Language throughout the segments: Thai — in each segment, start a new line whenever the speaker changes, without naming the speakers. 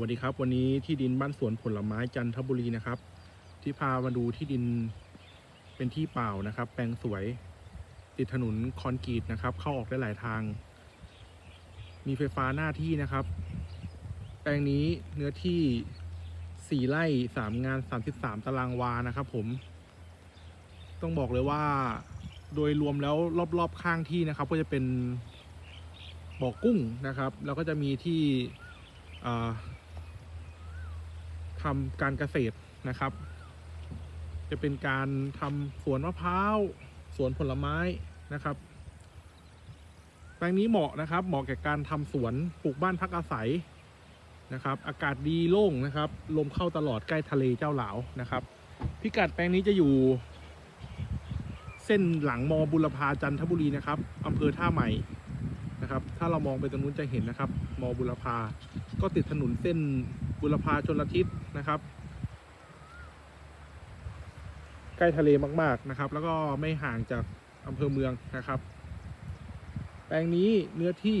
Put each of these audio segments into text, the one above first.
วัสดีครับ วันนี้ที่ดินบ้านสวนผลไม้จันทบุรีนะครับ ที่พามาดูที่ดินเป็นที่เปล่านะครับ แปลงสวย ติดถนนคอนกรีตนะครับ เข้าออกได้หลายทาง มีไฟฟ้าหน้าที่นะครับ แปลงนี้เนื้อที่สี่ไร่สามงานสามสิบสามตารางวานะครับ ผม ต้องบอกเลยว่า โดยรวมแล้วรอบๆข้างที่นะครับ ก็จะเป็นบ่อกุ้งนะครับ แล้วก็จะมีที่อ่า ทำการเกษตรนะครับ จะเป็นการทำสวนมะพร้าวสวนผลไม้นะครับแปลงนี้เหมาะนะครับ เหมาะแก่การทำสวนปลูกบ้านพักอาศัยนะครับ อากาศดีโล่งนะครับ ลมเข้าตลอดใกล้ทะเลเจ้าหลาวนะครับ พิกัดแปลงนี้จะอยู่ เส้นหลังมอบุรพาจันทบุรีนะครับอำเภอท่าใหม่นะครับ ถ้าเรามองไปตรงนู้นจะเห็นนะครับ มอบุรพาก็ติดถนนเส้น บุรพาชนลทิศนะครับ ใกล้ทะเลมากๆนะครับ แล้วก็ไม่ห่างจากอำเภอเมืองนะครับ แปลงนี้เนื้อที่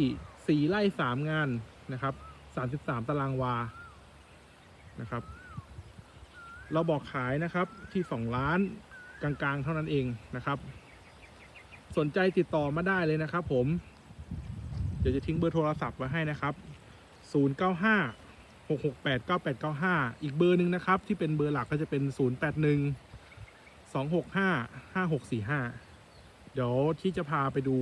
สี่ไร่สามงานนะครับสามสิบสามตารางวานะครับ เราบอกขายนะครับที่สองล้านกลางๆ เท่านั้นเองนะครับ สนใจติดต่อมาได้เลยนะครับผม เดี๋ยวจะทิ้งเบอร์โทรศัพท์ไว้ให้นะครับ 0 6 6 8 9 8 9 5 อีกเบอร์หนึ่งนะครับ ที่เป็นเบอร์หลักก็จะเป็น 0 8 1 2 6 5 5 6 4 5 เดี๋ยวที่จะพาไปดู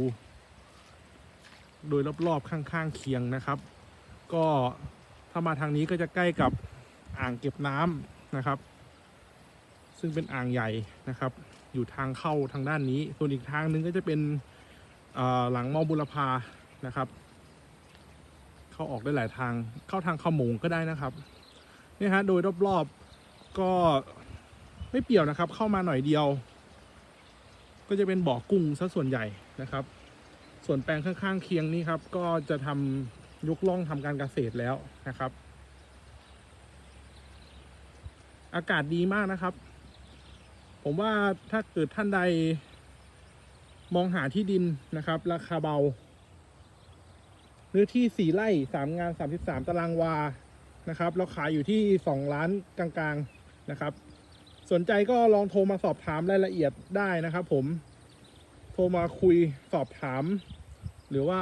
โดยรอบๆ ข้างๆ เคียงนะครับ ก็ถ้ามาทางนี้ก็จะใกล้กับอ่างเก็บน้ำนะครับ ซึ่งเป็นอ่างใหญ่นะครับ อยู่ทางเข้าทางด้านนี้ ส่วนอีกทางหนึงก็จะเป็นหลังมอบุรพานะครับ เข้าออกได้หลายทาง เข้าทางขมงก็ได้นะครับนี่ฮะโดยรอบๆก็ไม่เปี่ยวนะครับ เข้ามาหน่อยเดียว ก็จะเป็นบ่อกุ้งซะส่วนใหญ่นะครับ ส่วนแปลงข้างๆเคียงนี้ครับ ก็จะทำยกล่องทำการเกษตรแล้วนะครับ อากาศดีมากนะครับ ผมว่าถ้าเกิดท่านใดมองหาที่ดินนะครับ ราคาเบา เนื้อที่สี่ไร่สามงานสามสิบสามตารางวานะครับเราขายอยู่ที่สองล้านกลางๆนะครับ สนใจก็ลองโทรมาสอบถามรายละเอียดได้นะครับ ผมโทรมาคุยสอบถาม หรือว่า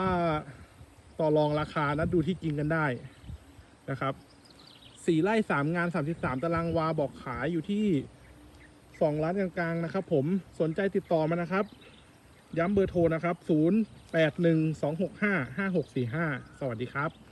ต่อรองราคานัดดูที่จริงกันได้นะครับสี่ไร่สามงานสามสิบสามตารางวาบอกขายอยู่ที่สองล้านกลางๆนะครับ ผมสนใจติดต่อมานะครับ ย้ำเบอร์โทรนะครับ 0 8 1 2 6 5 5 6 4 5 สวัสดีครับ